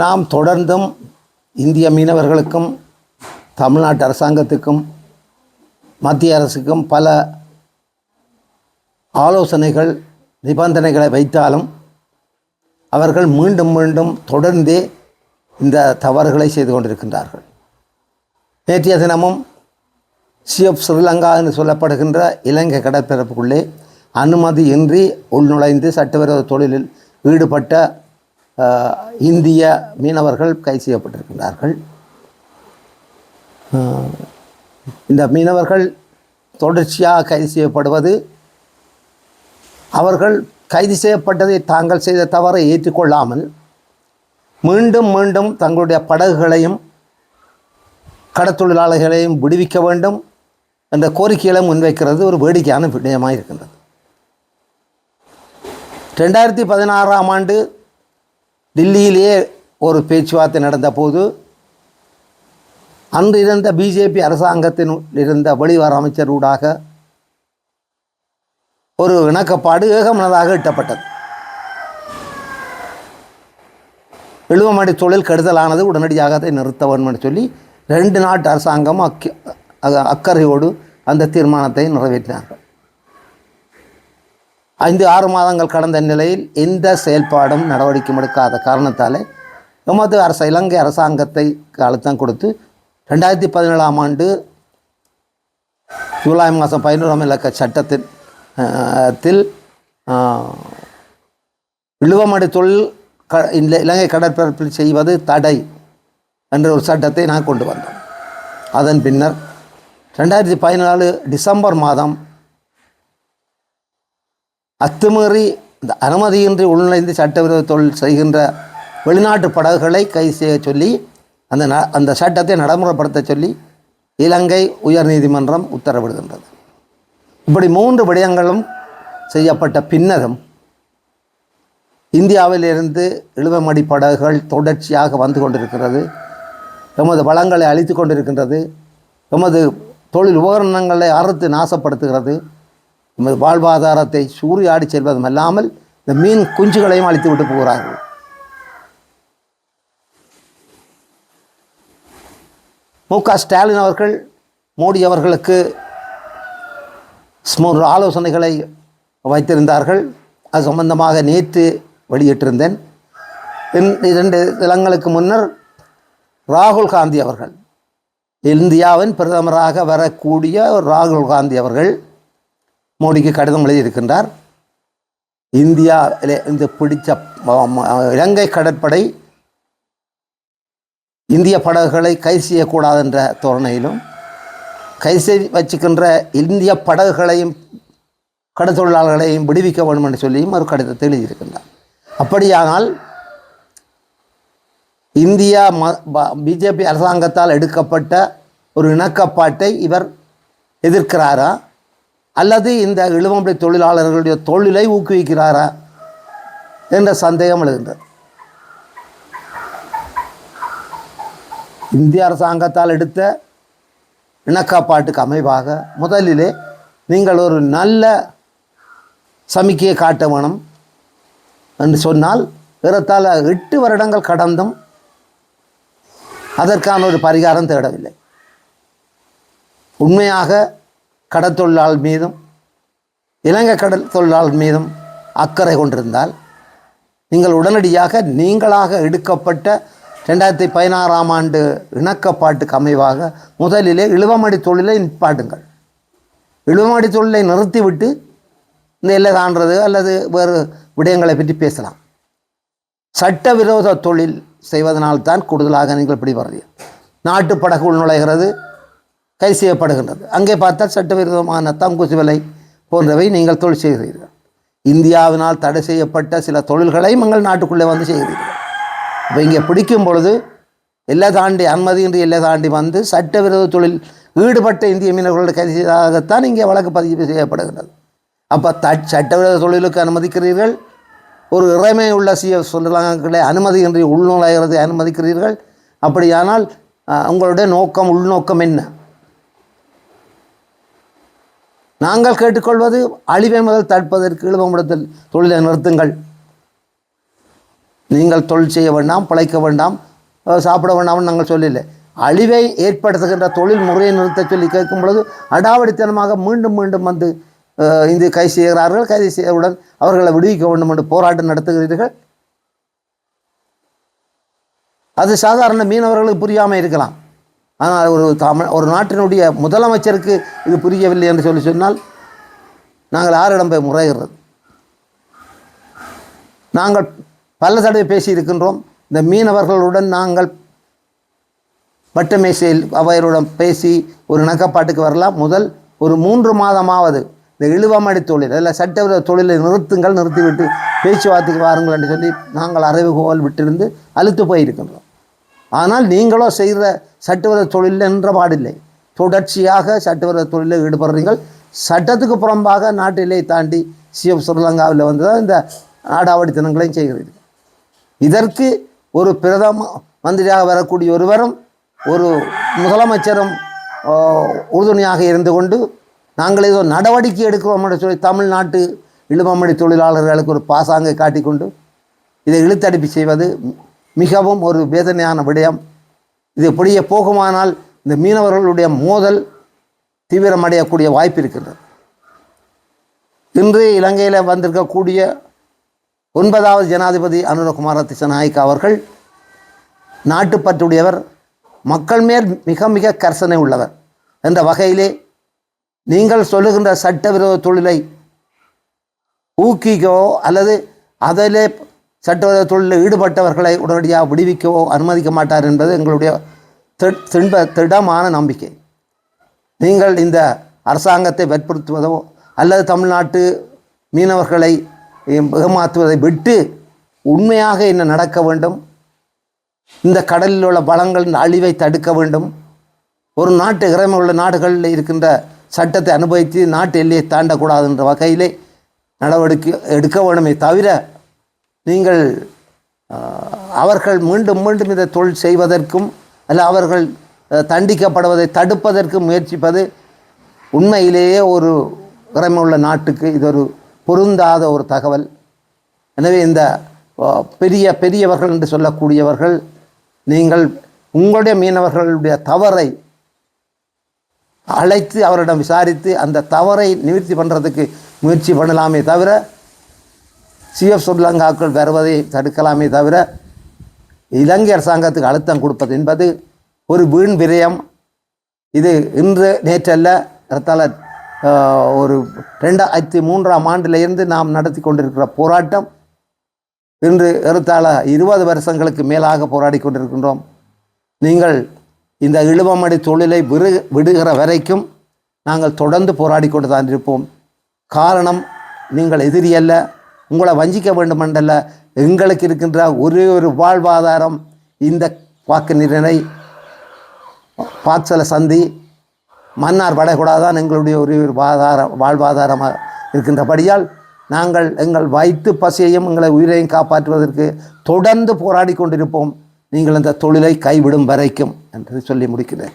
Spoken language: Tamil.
நாம் தொடர்ந்தும் இந்திய மீனவர்களுக்கும் தமிழ்நாட்டு அரசாங்கத்துக்கும் மத்திய அரசுக்கும் பல ஆலோசனைகள் நிபந்தனைகளை வைத்தாலும் அவர்கள் மீண்டும் மீண்டும் தொடர்ந்தே இந்த தவறுகளை செய்து கொண்டிருக்கின்றார்கள். நேற்றைய தினமும் சிஎஃப் ஸ்ரீலங்கா என்று சொல்லப்படுகின்ற இலங்கை கடற்பரப்புக்குள்ளே அனுமதியின்றி உள்நுழைந்து சட்டவிரோத தொழிலில் ஈடுபட்ட இந்திய மீனவர்கள் கைது செய்யப்பட்டிருக்கிறார்கள். இந்த மீனவர்கள் தொடர்ச்சியாக கைது செய்யப்படுவது அவர்கள் கைது செய்யப்பட்டதை தாங்கள் செய்த தவறை ஏற்றுக்கொள்ளாமல் மீண்டும் மீண்டும் தங்களுடைய படகுகளையும் கடத்தொழிலாளர்களையும் விடுவிக்க வேண்டும் என்ற கோரிக்கைகளை முன்வைக்கிறது ஒரு வேடிக்கையான விடயமாக இருக்கின்றது. ரெண்டாயிரத்தி பதினாறாம் ஆண்டு டில்லியிலேயே ஒரு பேச்சுவார்த்தை நடந்தபோது அன்று இருந்த பிஜேபி அரசாங்கத்தின் இருந்த வெளிவர அமைச்சர் ஊடாக ஒரு இணக்கப்பாடு ஏகமனதாக இட்டப்பட்டது இழுவமடி தொழில் கெடுதலானது உடனடியாக அதை நிறுத்த வேண்டும் என்று சொல்லி ரெண்டு நாட்டு அரசாங்கம் அக்கறையோடு அந்த தீர்மானத்தை நிறைவேற்றினார்கள். ஐந்து ஆறு மாதங்கள் கடந்த நிலையில் எந்த செயல்பாடும் நடவடிக்கையும் எடுக்காத காரணத்தாலே எமது அரசு இலங்கை அரசாங்கத்தை அழுத்தம் கொடுத்து ரெண்டாயிரத்தி பதினேழாம் ஆண்டு ஜூலை மாதம் பதினோராம் இலக்க சட்டத்தின் இழுவமடை தில் தொழில் க இந்த இலங்கை கடற்பரப்பில் செய்வது தடை என்ற ஒரு சட்டத்தை நான் கொண்டு வந்தோம். அதன் பின்னர் ரெண்டாயிரத்தி பதினாலு டிசம்பர் மாதம் அத்துமீறி இந்த அனுமதியின்றி உள்நுழைந்து சட்டவிரோத தொழில் செய்கின்ற வெளிநாட்டு படகுகளை கைது செய்ய சொல்லி அந்த ந அந்த சட்டத்தை நடைமுறைப்படுத்த சொல்லி இலங்கை உயர்நீதிமன்றம் உத்தரவிடுகின்றது. இப்படி மூன்று விடயங்களும் செய்யப்பட்ட பின்னரும் இந்தியாவிலிருந்து இழுவமடி படகுகள் தொடர்ச்சியாக வந்து கொண்டிருக்கிறது. எமது வளங்களை அழித்து கொண்டிருக்கின்றது. எமது தொழில் உபகரணங்களை அறுத்து நாசப்படுத்துகிறது. நமது வாழ்வாதாரத்தை சூறையாடி செல்வதும் அல்லாமல் இந்த மீன் குஞ்சுகளையும் அழித்து விட்டு போகிறார்கள். மு க ஸ்டாலின் அவர்கள் மோடி அவர்களுக்கு மூன்று ஆலோசனைகளை வைத்திருந்தார்கள். அது சம்பந்தமாக நேற்று வெளியிட்டிருந்தேன். இரண்டு தினங்களுக்கு முன்னர் ராகுல் காந்தி அவர்கள் இந்தியாவின் பிரதமராக வரக்கூடிய ராகுல் காந்தி அவர்கள் மோடிக்கு கடிதம் எழுதியிருக்கின்றார். இந்தியா இந்த பிடிச்ச இலங்கை கடற்படை இந்திய படகுகளை கைது செய்யக்கூடாது என்ற தோரணையிலும் கைது செய்து வச்சுக்கின்ற இந்திய படகுகளையும் கடற்தொழிலாளர்களையும் விடுவிக்க வேண்டும் என்று சொல்லியும் ஒரு கடிதத்தை எழுதியிருக்கின்றார். அப்படியானால் இந்தியா ம பிஜேபி அரசாங்கத்தால் எடுக்கப்பட்ட ஒரு இணக்கப்பாட்டை இவர் எதிர்க்கிறாரா? அல்லது இந்த இழுவம்பளை தொழிலாளர்களுடைய தொழிலை ஊக்குவிக்கிறாரா என்ற சந்தேகம் எழுகின்றது. இந்திய அரசாங்கத்தால் எடுத்த இணக்காப்பாட்டுக்கு அமைவாக முதலிலே நீங்கள் ஒரு நல்ல சமிக்கையை காட்ட வேணும் என்று சொன்னால் ஏறத்தாழ எட்டு வருடங்கள் கடந்தும் அதற்கான ஒரு பரிகாரம் தேடவில்லை. உண்மையாக கடற்தொழிலாளர் மீதும் இலங்கை கடல் தொழிலாளர் மீதும் அக்கறை கொண்டிருந்தால் நீங்கள் உடனடியாக நீங்களாக எடுக்கப்பட்ட ரெண்டாயிரத்தி பதினாறாம் ஆண்டு இணக்கப்பாட்டுக்கு அமைவாக முதலிலே இழுவமடி தொழிலை நிற்பாட்டுங்கள் இழுவமடி தொழிலை நிறுத்திவிட்டு இந்த எல்லை தாண்டுறது அல்லது வேறு விடயங்களை பற்றி பேசலாம். சட்டவிரோத தொழில் செய்வதனால்தான் கூடுதலாக நீங்கள் இப்படி வர்றீங்க நாட்டு படகு உள்நுழைகிறது கை செய்யப்படுகின்றது. அங்கே பார்த்தால் சட்டவிரோதமான தங்குசு விலை போன்றவை நீங்கள் தொழில் செய்கிறீர்கள். இந்தியாவினால் தடை செய்யப்பட்ட சில தொழில்களை உங்கள் நாட்டுக்குள்ளே வந்து செய்கிறீர்கள். இப்போ இங்கே பிடிக்கும் பொழுது எல்லை தாண்டி அனுமதியின்றி எல்லை தாண்டி வந்து சட்டவிரோத தொழில் ஈடுபட்ட இந்திய மீனவர்களோட கைது செய்ததாகத்தான் இங்கே வழக்கு பதிவு செய்யப்படுகிறது அப்போ த சட்டவிரோத தொழிலுக்கு அனுமதிக்கிறீர்கள். ஒரு இறைமை உள்ள சிஎஃப் சொல்லலாங்களை அனுமதியின்றி உள்நுழைகிறதை அனுமதிக்கிறீர்கள். அப்படியானால் உங்களுடைய நோக்கம் உள்நோக்கம் என்ன? நாங்கள் கேட்டுக்கொள்வது அழிவை முதல் தடுப்பதற்கு இழுவமிடத்தில் தொழிலை நிறுத்துங்கள். நீங்கள் தொழில் செய்ய வேண்டாம் பிழைக்க வேண்டாம் சாப்பிட வேண்டாம்னு நாங்கள் சொல்லலை. அழிவை ஏற்படுத்துகின்ற தொழில் முறையை நிறுத்த சொல்லி கேட்கும் பொழுது அடாவடித்தனமாக மீண்டும் மீண்டும் வந்து இந்து கை செய்கிறார்கள். கைது செய்தவுடன் அவர்களை விடுவிக்க வேண்டும் என்று போராட்டம் நடத்துகிறீர்கள். அது சாதாரண மீனவர்களுக்கு புரியாமல் இருக்கலாம். ஆனால் ஒரு தமிழ் ஒரு நாட்டினுடைய முதலமைச்சருக்கு இது புரியவில்லை என்று சொல்லி சொன்னால் நாங்கள் யாரிடம் போய் முறையிடுறது? நாங்கள் பல தடவை பேசியிருக்கின்றோம். இந்த மீனவர்களுடன் நாங்கள் வட்டமேசையில் அவையருடன் பேசி ஒரு இணக்கப்பாட்டுக்கு வரலாம். முதல் ஒரு மூன்று மாதமாவது இந்த இழுவமடி தொழில் அதில் சட்டவிரோத தொழிலை நிறுத்துங்கள் நிறுத்திவிட்டு பேச்சுவார்த்தைக்கு வாருங்கள் என்று சொல்லி நாங்கள் அறிவுகோல் விட்டிருந்து அழுத்து போயிருக்கின்றோம். ஆனால் நீங்களோ செய்கிற சட்டவிரோத தொழில் என்ற பாடில்லை. தொடர்ச்சியாக சட்டவிரோத தொழிலில் ஈடுபடுறீர்கள். சட்டத்துக்கு புறம்பாக நாட்டிலே தாண்டி சிஎம் ஸ்ரீலங்காவில் வந்து தான் இந்த நாடாவடித்தனங்களையும் செய்கிறீர்கள். இதற்கு ஒரு பிரதம மந்திரியாக வரக்கூடிய ஒருவரும் ஒரு முதலமைச்சரும் உறுதுணையாக இருந்து கொண்டு நாங்கள் ஏதோ நடவடிக்கை எடுக்கிறோம் என்று சொல்லி தமிழ்நாட்டு இழுமமடி தொழிலாளர்களுக்கு ஒரு பாசாங்கை காட்டிக்கொண்டு இதை இழுத்தடிப்பு செய்வது மிகவும் ஒரு வேதனையான விடயம். இது இப்படியே போகுமானால் இந்த மீனவர்களுடைய மோதல் தீவிரமடையக்கூடிய வாய்ப்பு இருக்கின்றது. இன்று இலங்கையில் வந்திருக்கக்கூடிய ஒன்பதாவது ஜனாதிபதி அனுரகுமார திசநாயக்க அவர்கள் நாட்டுப்பற்றுடையவர் மக்கள் மேல் மிக மிக கர்சனை உள்ளவர் என்ற வகையிலே நீங்கள் சொல்லுகின்ற சட்டவிரோத தொழிலை ஊக்கிக்கோ அல்லது அதிலே சட்ட தொழிலில் ஈடுபட்டவர்களை உடனடியாக விடுவிக்கவோ அனுமதிக்க மாட்டார் என்பது எங்களுடைய திண்ப திடமான நம்பிக்கை. நீங்கள் இந்த அரசாங்கத்தை வற்புறுத்துவதோ அல்லது தமிழ்நாட்டு மீனவர்களை ஏமாற்றுவதை விட்டு உண்மையாக என்ன நடக்க வேண்டும்? இந்த கடலில் உள்ள வளங்களின் அழிவை தடுக்க வேண்டும். ஒரு நாட்டு இறைமை உள்ள நாடுகளில் இருக்கின்ற சட்டத்தை அனுபவித்து நாட்டு எல்லையை தாண்டக்கூடாது என்ற வகையிலே நடவடிக்கை எடுக்க வேண்டுமே தவிர நீங்கள் அவர்கள் மீண்டும் மீண்டும் இந்த தொழில் செய்வதற்கும் அல்ல அவர்கள் தண்டிக்கப்படுவதை தடுப்பதற்கும் முயற்சிப்பது உண்மையிலேயே ஒரு இறைமை உள்ள நாட்டுக்கு இது ஒரு பொருந்தாத ஒரு தகவல். எனவே இந்த பெரிய பெரியவர்கள் என்று சொல்லக்கூடியவர்கள் நீங்கள் உங்களுடைய மீனவர்களுடைய தவறை அழைத்து அவரிடம் விசாரித்து அந்த தவறை நிவர்த்தி பண்ணுறதுக்கு முயற்சி பண்ணலாமே தவிர சிஎஃப் ஸ்ரீலங்காக்கள் வருவதை தடுக்கலாமே தவிர இலங்கை அரசாங்கத்துக்கு அழுத்தம் கொடுப்பது என்பது ஒரு வீண் விரயம். இது இன்று நேற்றல்ல ஏறத்தாழ ஒரு ரெண்டாயிரத்தி மூன்றாம் ஆண்டிலிருந்து நாம் நடத்தி கொண்டிருக்கிற போராட்டம். இன்று ஏறத்தாழ இருபது வருஷங்களுக்கு மேலாக போராடி கொண்டிருக்கின்றோம். நீங்கள் இந்த இழுவமடி தொழிலை விரு விடுகிற வரைக்கும் நாங்கள் தொடர்ந்து போராடி கொண்டு தான் இருப்போம். காரணம் நீங்கள் எதிரி அல்ல. உங்களை வஞ்சிக்க வேண்டுமென்றல்ல எங்களுக்கு இருக்கின்ற ஒரே ஒரு வாழ்வாதாரம் இந்த வாக்கு நிறனை பாக்சல சந்தி மன்னார் வளைகுடாதான் எங்களுடைய ஒரே ஒரு வாதார வாழ்வாதாரமாக இருக்கின்றபடியால் நாங்கள் எங்கள் வயிற்று பசியையும் எங்களை உயிரையும் காப்பாற்றுவதற்கு தொடர்ந்து போராடி கொண்டிருப்போம். நீங்கள் அந்த தொழிலை கைவிடும் வரைக்கும் என்று சொல்லி முடிக்கிறேன்.